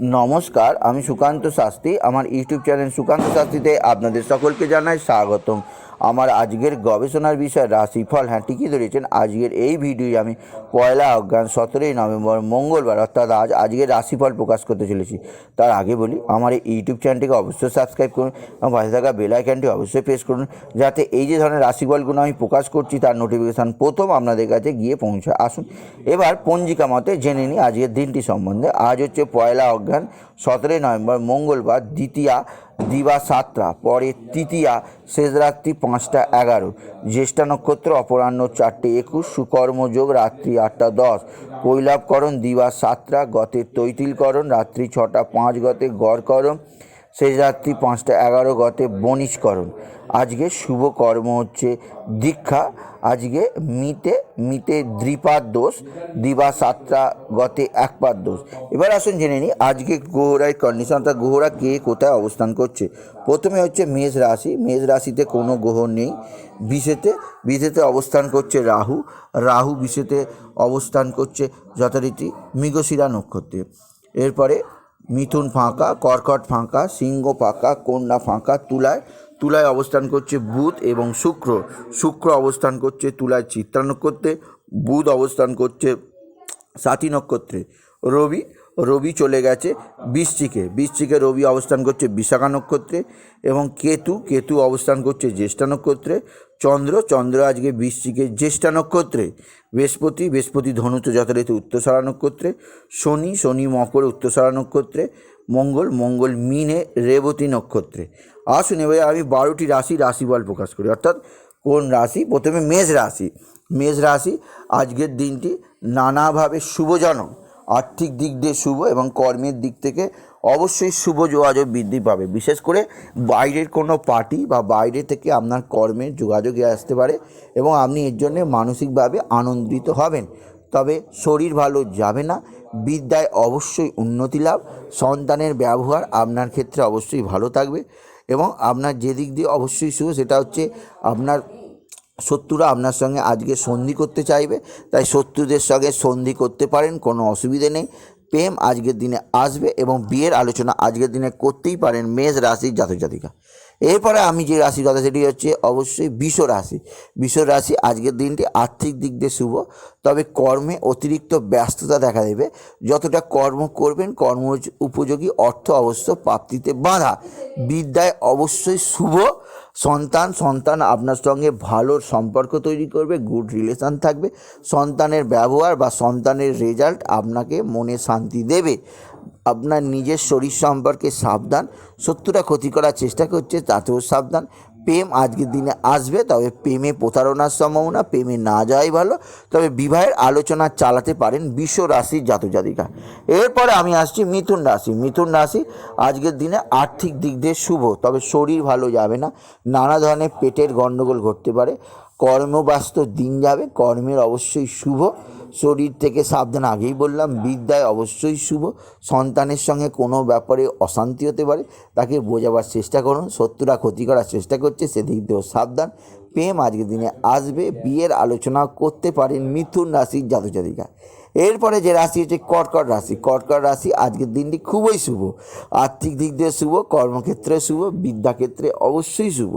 নমস্কার আমি সুকান্ত শাস্ত্রী। আমার ইউটিউব চ্যানেল সুকান্ত শাস্তিতে আপনাদের সকলকে জানাই স্বাগতম। আমার আজকের গবেষণার বিষয় রাশিফল হ্যাঁ ঠিকই ধরেছেন, আজকের এই ভিডিওয়ে আমি পয়লা অজ্ঞান সতেরোই নভেম্বর, মঙ্গলবার, অর্থাৎ আজ আজকের রাশিফল প্রকাশ করতে চলেছি। তার আগে বলি, আমার এই ইউটিউব চ্যানেলটিকে অবশ্যই সাবস্ক্রাইব করুন এবং পাশে থাকা বেল আইকনটি অবশ্যই প্রেস করুন, যাতে এই যে ধরনের রাশিফলগুলো আমি প্রকাশ করছি, তার নোটিফিকেশান প্রথম আপনাদের কাছে গিয়ে পৌঁছায় আসুন। এবার পঞ্জিকা মতে জেনে নিই, আজকের দিনটি সম্বন্ধে। আজ হচ্ছে পয়লা অজ্ঞান সতেরোই নভেম্বর, মঙ্গলবার, দ্বিতীয়া দিবা সাতটা, পরে তৃতীয়া, শেষ রাত্রি পাঁচটা, এগারো। জ্যেষ্ঠা নক্ষত্র, অপরাহ্ন চারটে, একুশ, সুকর্মযোগ, রাত্রি আটটা, দশ। কৈলাভকরণ দিবা সাতটা গতের তৈতিলকরণ, রাত্রি ছটা, পাঁচ গতে গড়করণ শেষ রাত্রি পাঁচটা এগারো গতে বনিষ্করণ আজকে শুভ কর্ম হচ্ছে দীক্ষা, আজকে মিতে মিতে দ্বিপাদ দোষ, দিবা সাতটা গতে একপাদ দোষ। এবার আসুন জেনে নিই, আজকে গ্রহরায় কন্ডিশন, অর্থাৎ গ্রহরা কে কোথায় অবস্থান করছে? প্রথমে হচ্ছে মেষ রাশি, মেষ রাশিতে কোনো গ্রহ নেই। বিশেতে বিশেতে অবস্থান করছে রাহু রাহু বিশেতে অবস্থান করছে যথারীতি মৃগশিরা নক্ষত্রে। এরপরে মিথুন ফাঁকা, কর্কট ফাঁকা, সিংহ ফাঁকা, কন্যা ফাঁকা, তুলায় তুলায় অবস্থান করছে বুধ এবং শুক্র। শুক্র অবস্থান করছে তুলায় চিত্রা নক্ষত্রে, বুধ অবস্থান করছে সাথী নক্ষত্রে। রবি রবি চলে গেছে বৃশ্চিকে। বৃশ্চিকে রবি অবস্থান করছে বিশাখা নক্ষত্রে এবং কেতু কেতু অবস্থান করছে জ্যেষ্ঠা নক্ষত্রে। চন্দ্র চন্দ্র আজকে বৃশ্চিকে জ্যেষ্ঠা নক্ষত্রে। বৃহস্পতি বৃহস্পতি ধনুতে যথারীতি উত্তরসারা নক্ষত্রে। শনি শনি মকর উত্তরসারা নক্ষত্রে। মঙ্গল মঙ্গল মিনে রেবতী নক্ষত্রে। আসুন এবার আমি বারোটি রাশি রাশিফল প্রকাশ করি। অর্থাৎ কোন রাশি? প্রথমে মেষ রাশি। মেষ রাশি আজকের দিনটি নানাভাবে শুভজনক আর্থিক দিক দিয়ে শুভ এবং কর্মের দিক থেকে অবশ্যই শুভ যোগাযোগ বৃদ্ধি পাবে। বিশেষ করে বাইরের কোনো পার্টি বা বাইরে থেকে আপনার কর্মের যোগাযোগে আসতে পারে এবং আপনি এর জন্য মানসিকভাবে আনন্দিত হবেন। তবে শরীর ভালো যাবে না, বিদ্যায় অবশ্যই উন্নতি লাভ, সন্তানের ব্যবহার আপনার ক্ষেত্রে অবশ্যই ভালো থাকবে এবং আপনার যে দিক দিয়ে অবশ্যই শুভ সেটা হচ্ছে আপনার শত্রুরা আপনার সঙ্গে আজকে সন্ধি করতে চাইবে, তাই শত্রুদের সঙ্গে সন্ধি করতে পারেন, কোনো অসুবিধে নেই। প্রেম আজকের দিনে আসবে এবং বিয়ের আলোচনা আজকের দিনে করতেই পারেন মেষ রাশির জাতক জাতিকা। এরপরে আমি যে রাশির কথা সেটি হচ্ছে অবশ্যই বিষ রাশি। বিষ রাশি আজকের দিনটি আর্থিক দিক দিয়ে শুভ, তবে কর্মে অতিরিক্ত ব্যস্ততা দেখা দেবে। যতটা কর্ম করবেন, কর্ম উপযোগী অর্থ অবশ্য প্রাপ্তিতে বাধা। বিদ্যায় অবশ্যই শুভ। সন্তান সন্তান আপনার সঙ্গে ভালো সম্পর্ক তৈরি করবে গুড রিলেশান থাকবে। সন্তানের ব্যবহার বা সন্তানের রেজাল্ট আপনাকে মনে শান্তি দেবে। আপনার নিজের শরীর সম্পর্কে সাবধান, শত্রুরা ক্ষতি করার চেষ্টা করছে, তাতেও সাবধান। প্রেম আজকের দিনে আসবে, তবে প্রেমে প্রতারণার সম্ভাবনা, প্রেমে না যাওয়াই ভালো। তবে বিবাহের আলোচনা চালাতে পারেন বিশ্ব রাশির জাতজাতিকা। এরপরে আমি আসছি মিথুন রাশি। মিথুন রাশি আজকের দিনে আর্থিক দিক দিয়ে শুভ, তবে শরীর ভালো যাবে না। নানা ধরনের পেটের গণ্ডগোল ঘটতে পারে। কর্মব্যস্ত দিন যাবে, কর্মের অবশ্যই শুভ। শরীর থেকে সাবধান, আগেই বললাম, বিদ্যায় অবশ্যই শুভ সন্তানের সঙ্গে কোনো ব্যাপারে অশান্তি হতে পারে, তাকে বোঝাবার চেষ্টা করুন, শত্রুরা ক্ষতি করার চেষ্টা করছে, সেদিক দিয়েও সাবধান। প্রেম আজকের দিনে আসবে। বিয়ের আলোচনা করতে পারেন মিথুন রাশির জাতজাতিকা। এরপরে যে রাশি হচ্ছে কর্কট রাশি। কর্কট রাশি আজকের দিনটি খুবই শুভ। আর্থিক দিক দিয়ে শুভ, কর্মক্ষেত্রে শুভ, বিদ্যাক্ষেত্রে অবশ্যই শুভ।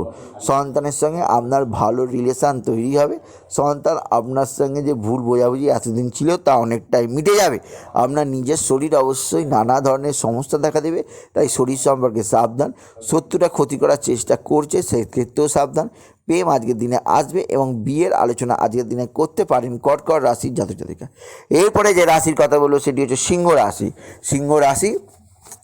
সন্তানের সঙ্গে আপনার ভালো রিলেশান তৈরি হবে। সন্তান আপনার সঙ্গে যে ভুল বোঝাবুঝি এতদিন ছিল তা অনেকটাই মিটে যাবে। আপনার নিজের শরীর অবশ্যই নানা ধরনের সমস্যা দেখা দেবে, তাই শরীর সম্পর্কে সাবধান। শত্রুরা ক্ষতি করার চেষ্টা করছে, সেক্ষেত্রেও সাবধান। প্রেম আজকের দিনে আসবে এবং বিয়ের আলোচনা আজকের দিনে করতে পারেন কটকর রাশির জাতক জাতিকা। এরপরে যে রাশির কথা বলব, সেটি হচ্ছে সিংহ রাশি। সিংহ রাশি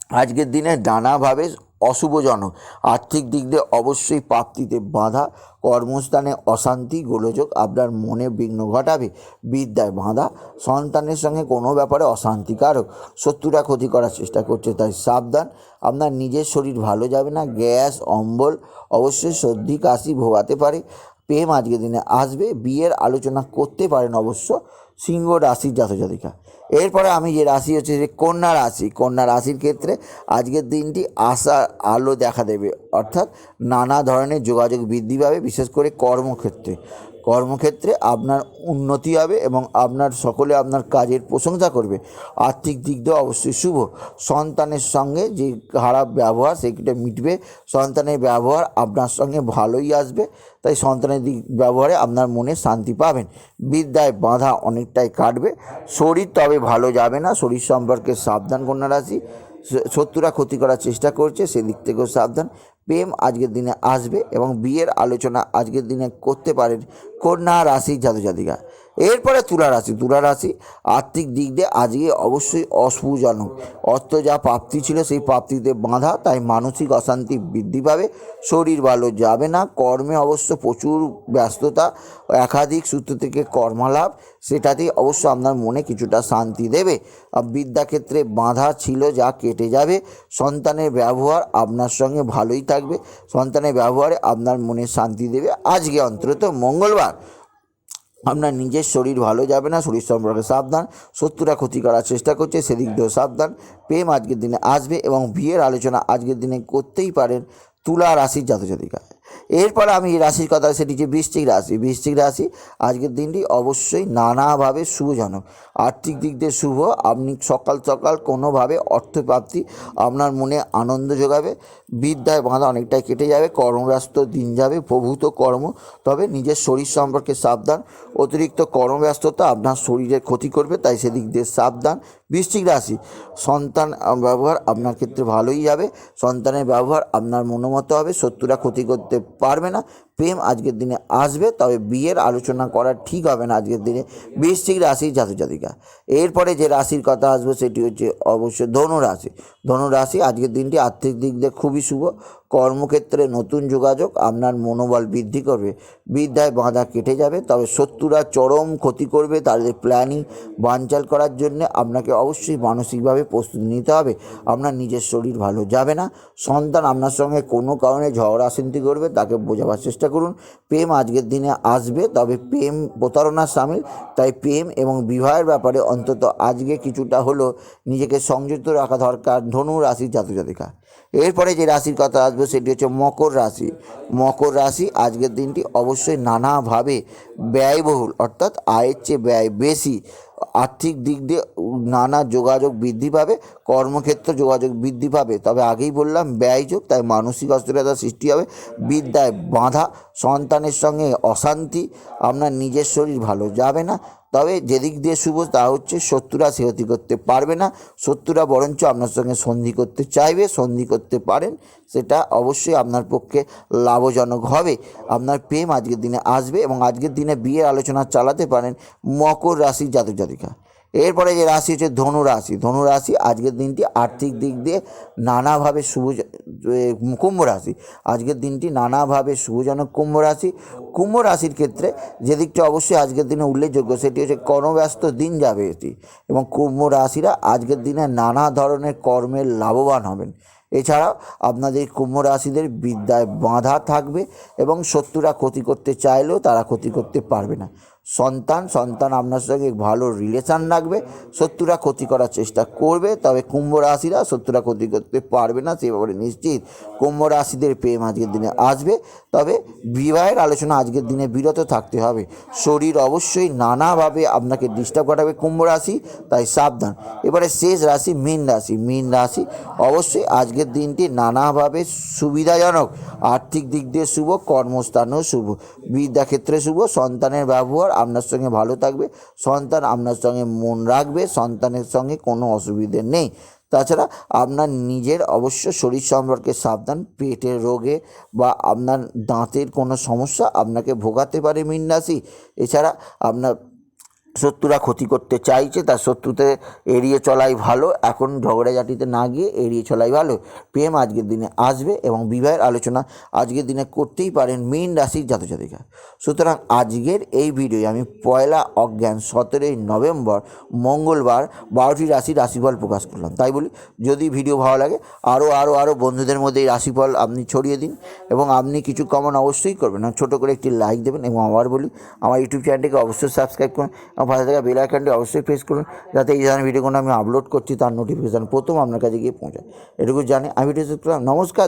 আজকের দিনে নানাভাবে অশুভজনক। আর্থিক দিক দিয়ে অবশ্যই প্রাপ্তিতে বাধা, কর্মস্থানে অশান্তি, গোলযোগ আপনার মনে বিঘ্ন ঘটাবে। বিদ্যায় বাঁধা, সন্তানের সঙ্গে কোনো ব্যাপারে অশান্তিকারক। শত্রুরা ক্ষতি করার চেষ্টা করছে, তাই সাবধান। আপনার নিজের শরীর ভালো যাবে না, গ্যাস, অম্বল অবশ্যই সর্দি, কাশি ভোগাতে পারে। প্রেম আজকের দিনে আসবে, বিয়ের আলোচনা করতে পারেন অবশ্য। সিংহ রাশির জাতজাতিকা। এরপরে আমি যে রাশি হচ্ছে যে কন্যা রাশি, কন্যা রাশির ক্ষেত্রে আজকের দিনটি আশা, আলো দেখা দেবে। অর্থাৎ নানা ধরনের যোগাযোগ বৃদ্ধি পাবে, বিশেষ করে কর্মক্ষেত্রে। কর্মক্ষেত্রে আপনার উন্নতি হবে এবং আপনার সকলে আপনার কাজের প্রশংসা করবে। আর্থিক দিক দিয়ে অবশ্যই শুভ। সন্তানের সঙ্গে যে খারাপ ব্যবহার, সেটা মিটবে। সন্তানের ব্যবহার আপনার সঙ্গে ভালোই আসবে। তাই সন্তানের দিক ব্যবহারে আপনার মনে শান্তি পাবেন। বিদ্যায় বাধা অনেকটাই কাটবে। শরীর তবে ভালো যাবে না। শরীর সম্পর্কে সাবধান কন্যা রাশি। শত্রুরা ক্ষতি করার চেষ্টা করছে, সেদিক থেকেও সাবধান। প্রেম আজকের দিনে আসবে এবং বিয়ের আলোচনা আজকের দিনে করতে পারেন কন্যা রাশি জাতক জাতিকা এরপরে তুলা রাশি তুলা রাশি আর্থিক দিক দিয়ে আজকে অবশ্যই অশুভজনক। অর্থ যা প্রাপ্তি ছিল সেই প্রাপ্তিতে বাঁধা, তাই মানসিক অশান্তি বৃদ্ধি পাবে, শরীর ভালো যাবে না, কর্মে অবশ্য প্রচুর ব্যস্ততা, একাধিক সূত্র থেকে কর্মালাভ, সেটাতেই অবশ্য আপনার মনে কিছুটা শান্তি দেবে। বিদ্যাক্ষেত্রে বাঁধা ছিল যা কেটে যাবে, সন্তানের ব্যবহার আপনার সঙ্গে ভালোই থাকবে, সন্তানের ব্যবহারে আপনার মনে শান্তি দেবে। আজকে অন্তত মঙ্গলবার। আপনার নিজের শরীর ভালো যাবে না, শরীর সম্পর্কে সাবধান। শত্রুরা ক্ষতি করার চেষ্টা করছে, সেদিক দিয়েও সাবধান। প্রেম আজকের দিনে আসবে এবং বিয়ের আলোচনা আজকের দিনে করতেই পারেন তুলা রাশির জাতজাতিকা। এরপর আমি এই রাশির কথা সেটি যে বৃশ্চিক রাশি। বৃশ্চিক রাশি, আজকের দিনটি অবশ্যই নানাভাবে শুভজনক। আর্থিক দিক দিয়ে শুভ, আপনি সকাল সকাল কোনোভাবে অর্থপ্রাপ্তি আপনার মনে আনন্দ যোগাবে, বিদ্যায় বাঁধা অনেকটাই কেটে যাবে, কর্মব্যস্ত দিন যাবে, প্রভূত কর্ম, তবে নিজের শরীর সম্পর্কে সাবধান। অতিরিক্ত কর্মব্যস্ততা আপনার শরীরের ক্ষতি করবে, তাই সেদিক দিয়ে সাবধান। বৃশ্চিক রাশি, সন্তান ব্যবহার আপনার ক্ষেত্রে ভালোই যাবে, সন্তানের ব্যবহার আপনার মনোমত হবে, শত্রুরা ক্ষতি করতে পারবে না প্রেম আজকের দিনে আসবে, তবে বিয়ের আলোচনা করা ঠিক হবে না আজকের দিনে। বৃশ্চিক রাশি জাতক এরপরে যে রাশির কথা আসবে, সেটি হচ্ছে অবশ্যই ধনু রাশি। ধনু রাশি আজকের দিনটি আর্থিক দিক দিয়ে খুবই শুভ। কর্মক্ষেত্রে নতুন যোগাযোগ, আপনার মনোবল বৃদ্ধি করবে। বিদ্যায় বাঁধা কেটে যাবে, তবে শত্রুরা চরম ক্ষতি করবে তাদের প্ল্যানিং বানচাল করার জন্য আপনাকে অবশ্যই মানসিকভাবে প্রস্তুতি নিতে হবে। আপনার নিজের শরীর ভালো যাবে না। সন্তান আপনার সঙ্গে কোনো কারণে ঝগড়া শান্তি করবে, তাকে বোঝাবার চেষ্টা করুন। প্রেম আজকের দিনে আসবে, তবে প্রেম প্রতারণার সামিল। তাই প্রেম এবং বিবাহের ব্যাপারে অন্তত আজকে কিছুটা হলো নিজেকে সংযুক্ত রাখা দরকার। ধনু, রাশির জাতক জাতিকা এরপরে যে রাশির কথা আসবে সেটি হচ্ছে মকর রাশি। মকর রাশি আজকের দিনটি অবশ্যই নানাভাবে ব্যয়বহুল, অর্থাৎ আয়ের চেয়ে ব্যয় বেশি। আর্থিক দিক দিয়ে নানা যোগাযোগ বৃদ্ধি পাবে, কর্মক্ষেত্র যোগাযোগ বৃদ্ধি পাবে। তবে আগেই বললাম ব্যয়যোগ তাই মানসিক অস্থিরতা সৃষ্টি হবে, বিদ্যায় বাঁধা, সন্তানের সঙ্গে অশান্তি, আপনার নিজের শরীর ভালো যাবে না তবে যেদিক দিয়ে শুভ, তা হচ্ছে শত্রুরা ক্ষতি করতে পারবে না। শত্রুরা বরঞ্চ আপনার সঙ্গে সন্ধি করতে চাইবে, সন্ধি করতে পারেন, সেটা অবশ্যই আপনার পক্ষে লাভজনক হবে। আপনার প্রেম আজকের দিনে আসবে এবং আজকের দিনে বিয়ের আলোচনা চালাতে পারেন মকর রাশির জাতক জাতিকা। এরপরে যে রাশি হচ্ছে ধনু রাশি। ধনু রাশি আজকের দিনটি আর্থিক দিক দিয়ে নানাভাবে শুভ কুম্ভ রাশি। আজকের দিনটি নানাভাবে শুভজনক কুম্ভ রাশি। কুম্ভ রাশির ক্ষেত্রে যে দিকটা অবশ্যই আজকের দিনে উল্লেখযোগ্য, সেটি হচ্ছে কর্মব্যস্ত দিন যাবে এটি এবং কুম্ভ রাশিরা আজকের দিনে নানা ধরনের কর্মের লাভবান হবেন। এছাড়াও আপনাদের কুম্ভ রাশিদের বিদ্যায় বাঁধা থাকবে এবং শত্রুরা ক্ষতি করতে চাইলেও তারা ক্ষতি করতে পারবে না। সন্তান সন্তান আপনার সঙ্গে ভালো রিলেশান রাখবে, শত্রুরা ক্ষতি করার চেষ্টা করবে, তবে কুম্ভ রাশিরা শত্রুরা ক্ষতি করতে পারবে না, সে ব্যাপারে নিশ্চিত। কুম্ভ রাশিদের প্রেম আজকের দিনে আসবে, তবে বিবাহের আলোচনা আজকের দিনে বিরত থাকতে হবে। শরীর অবশ্যই নানাভাবে আপনাকে ডিস্টার্ব করাবে কুম্ভ রাশি, তাই সাবধান। এবারে শেষ রাশি মীন রাশি মীন রাশি অবশ্যই আজকের দিনটি নানাভাবে সুবিধাজনক। আর্থিক দিক দিয়ে শুভ, কর্মস্থানেও শুভ। বিদ্যাক্ষেত্রে শুভ, সন্তানের ব্যবহার আপনার সঙ্গে ভালো থাকবে, সন্তান আপনার সঙ্গে মন রাখবে, সন্তানের সঙ্গে কোনো অসুবিধে নেই। তাছাড়া আপনার নিজের অবশ্য শরীর সম্পর্কে সাবধান, পেটের রোগে বা আপনার দাঁতের কোনো সমস্যা আপনাকে ভোগাতে পারে মীন রাশি এছাড়া আপনার শত্রুরা ক্ষতি করতে চাইছে তার শত্রুতে এড়িয়ে চলাই ভালো। এখন ঝগড়াঝাটিতে না গিয়ে এড়িয়ে চলাই ভালো। প্রেম আজকের দিনে আসবে এবং বিবাহের আলোচনা আজকের দিনে করতেই পারেন মীন রাশির জাতজাতিকা। সুতরাং আজকের এই ভিডিওয়ে আমি পয়লা অজ্ঞান সতেরোই নভেম্বর মঙ্গলবার বারোটি রাশির রাশিফল প্রকাশ করলাম। তাই বলি, যদি ভিডিও ভালো লাগে, আরও আরও আরও বন্ধুদের মধ্যে এই রাশিফল আপনি ছড়িয়ে দিন এবং আপনি কিছু কমন অবশ্যই করবেন। ছোটো করে একটি লাইক দেবেন এবং আবার বলি, আমার ইউটিউব চ্যানেলটিকে অবশ্যই সাবস্ক্রাইব করুন এবং পাশে থাকা বেল আইকনটি অবশ্যই প্রেস করুন। যাতে এই ধরনের ভিডিওগুলো আমি আপলোড করছি, তার নোটিফিকেশান প্রথম আপনার কাছে গিয়ে পৌঁছায়। এটুকু জানি, আমি ভিডিও নমস্কার।